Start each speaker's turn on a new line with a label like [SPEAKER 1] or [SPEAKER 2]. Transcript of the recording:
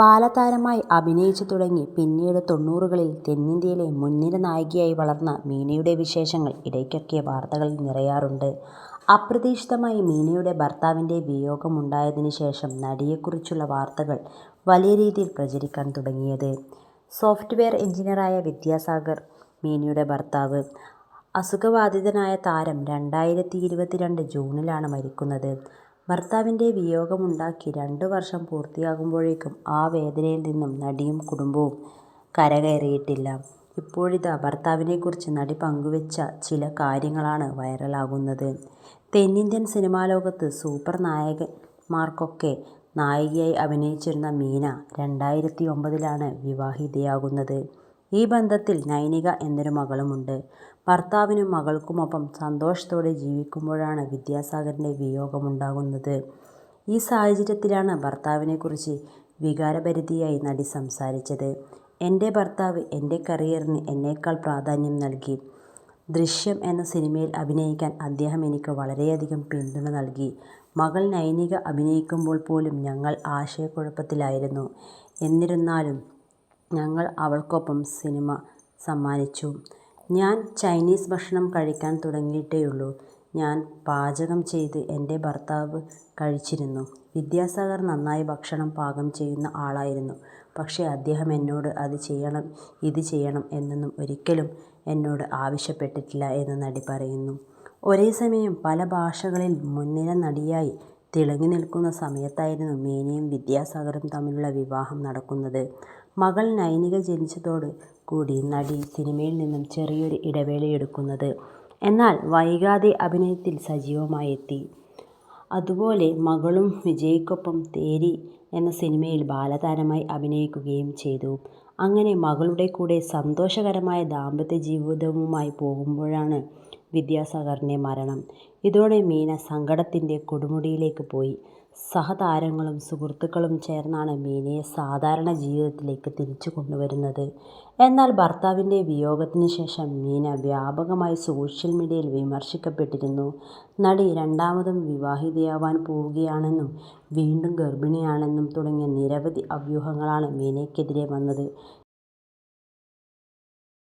[SPEAKER 1] ബാലതാരമായി അഭിനയിച്ചു തുടങ്ങി പിന്നീട് തൊണ്ണൂറുകളിൽ തെന്നിന്ത്യയിലെ മുൻനിര നായികയായി വളർന്ന മീനയുടെ വിശേഷങ്ങൾ ഇടയ്ക്കൊക്കെ വാർത്തകളിൽ നിറയാറുണ്ട്. അപ്രതീക്ഷിതമായി മീനയുടെ ഭർത്താവിന്റെ വിയോഗമുണ്ടായതിന് ശേഷം നടിയെക്കുറിച്ചുള്ള വാർത്തകൾ വലിയ രീതിയിൽ പ്രചരിക്കാൻ തുടങ്ങിയത്. സോഫ്റ്റ്വെയർ എഞ്ചിനീയറായ വിദ്യാസാഗർ മീനയുടെ ഭർത്താവ്. അസുഖബാധിതനായ താരം രണ്ടായിരത്തി ഇരുപത്തിരണ്ട് ജൂണിലാണ് മരിക്കുന്നത്. ഭർത്താവിന്റെ വിയോഗമുണ്ടാക്കി രണ്ട് വർഷം പൂർത്തിയാകുമ്പോഴേക്കും ആ വേദനയിൽ നിന്നും നടിയും കുടുംബവും കരകയറിയിട്ടില്ല. ഇപ്പോഴിതാ ഭർത്താവിനെക്കുറിച്ച് നടി പങ്കുവെച്ച ചില കാര്യങ്ങളാണ് വൈറലാകുന്നത്. തെന്നിന്ത്യൻ സിനിമാലോകത്ത് സൂപ്പർ നായകന്മാർക്കൊക്കെ നായികയായി അഭിനയിച്ചിരുന്ന മീന രണ്ടായിരത്തി ഒമ്പതിലാണ് വിവാഹിതയാകുന്നത്. ഈ ബന്ധത്തിൽ നൈനിക എന്നൊരു മകളുമുണ്ട്. ഭർത്താവിനും മകൾക്കുമൊപ്പം സന്തോഷത്തോടെ ജീവിക്കുമ്പോഴാണ് വിദ്യാസാഗറിന്റെ വിയോഗമുണ്ടാകുന്നത്. ഈ സാഹചര്യത്തിലാണ് ഭർത്താവിനെക്കുറിച്ച് വികാരഭരിതയായി നടി സംസാരിച്ചത്. "എന്റെ ഭർത്താവ് എന്റെ കരിയറിന് എന്നേക്കാൾ പ്രാധാന്യം നൽകി. ദൃശ്യം എന്ന സിനിമയിൽ അഭിനയിക്കാൻ അദ്ദേഹം എനിക്ക് വളരെയധികം പിന്തുണ നൽകി. മകൾ നൈനിക അഭിനയിക്കുമ്പോൾ പോലും ഞങ്ങൾ ആശയക്കുഴപ്പത്തിലായിരുന്നു. എന്നിരുന്നാലും ഞങ്ങൾ അവൾക്കൊപ്പം സിനിമ സമ്മാനിച്ചു. ഞാൻ ചൈനീസ് ഭക്ഷണം കഴിക്കാൻ തുടങ്ങിയിട്ടേയുള്ളൂ. ഞാൻ പാചകം ചെയ്ത് എന്റെ ഭർത്താവ് കഴിച്ചിരുന്നു. വിദ്യാസാഗർ നന്നായി ഭക്ഷണം പാകം ചെയ്യുന്ന ആളായിരുന്നു. പക്ഷേ അദ്ദേഹം എന്നോട് അത് ചെയ്യണം ഇത് ചെയ്യണം എന്നൊന്നും ഒരിക്കലും എന്നോട് ആവശ്യപ്പെട്ടിട്ടില്ല എന്ന് നടി പറയുന്നു. ഒരേ സമയം പല ഭാഷകളിൽ മുൻനിര നടിയായി തിളങ്ങി നിൽക്കുന്ന സമയത്തായിരുന്നു മീനയും വിദ്യാസാഗറും തമ്മിലുള്ള വിവാഹം നടക്കുന്നത്. മകൾ നൈനിക ജനിച്ചതോട് കൂടി നടി സിനിമയിൽ നിന്നും ചെറിയൊരു ഇടവേളയെടുക്കുന്നത്. എന്നാൽ വൈകാതെ അഭിനയത്തിൽ സജീവമായി എത്തി അതുപോലെ മകളും വിജയ്ക്കൊപ്പം തേരി എന്ന സിനിമയിൽ ബാലതാരമായി അഭിനയിക്കുകയും ചെയ്തു. അങ്ങനെ മകളുടെ കൂടെ സന്തോഷകരമായ ദാമ്പത്യ ജീവിതവുമായി പോകുമ്പോഴാണ് വിദ്യാസാഗറിന്റെ മരണം. ഇതോടെ മീന സങ്കടത്തിന്റെ കൊടുമുടിയിലേക്ക് പോയി. സഹതാരങ്ങളും സുഹൃത്തുക്കളും ചേർന്നാണ് മീനയെ സാധാരണ ജീവിതത്തിലേക്ക് തിരിച്ചു കൊണ്ടുവരുന്നത്. എന്നാൽ ഭർത്താവിന്റെ വിയോഗത്തിന് ശേഷം മീന വ്യാപകമായി സോഷ്യൽ മീഡിയയിൽ വിമർശിക്കപ്പെട്ടിരുന്നു. നടി രണ്ടാമതും വിവാഹിതയാവാൻ പോവുകയാണെന്നും വീണ്ടും ഗർഭിണിയാണെന്നും തുടങ്ങിയ നിരവധി അഭ്യൂഹങ്ങളാണ് മീനയ്ക്കെതിരെ വന്നത്.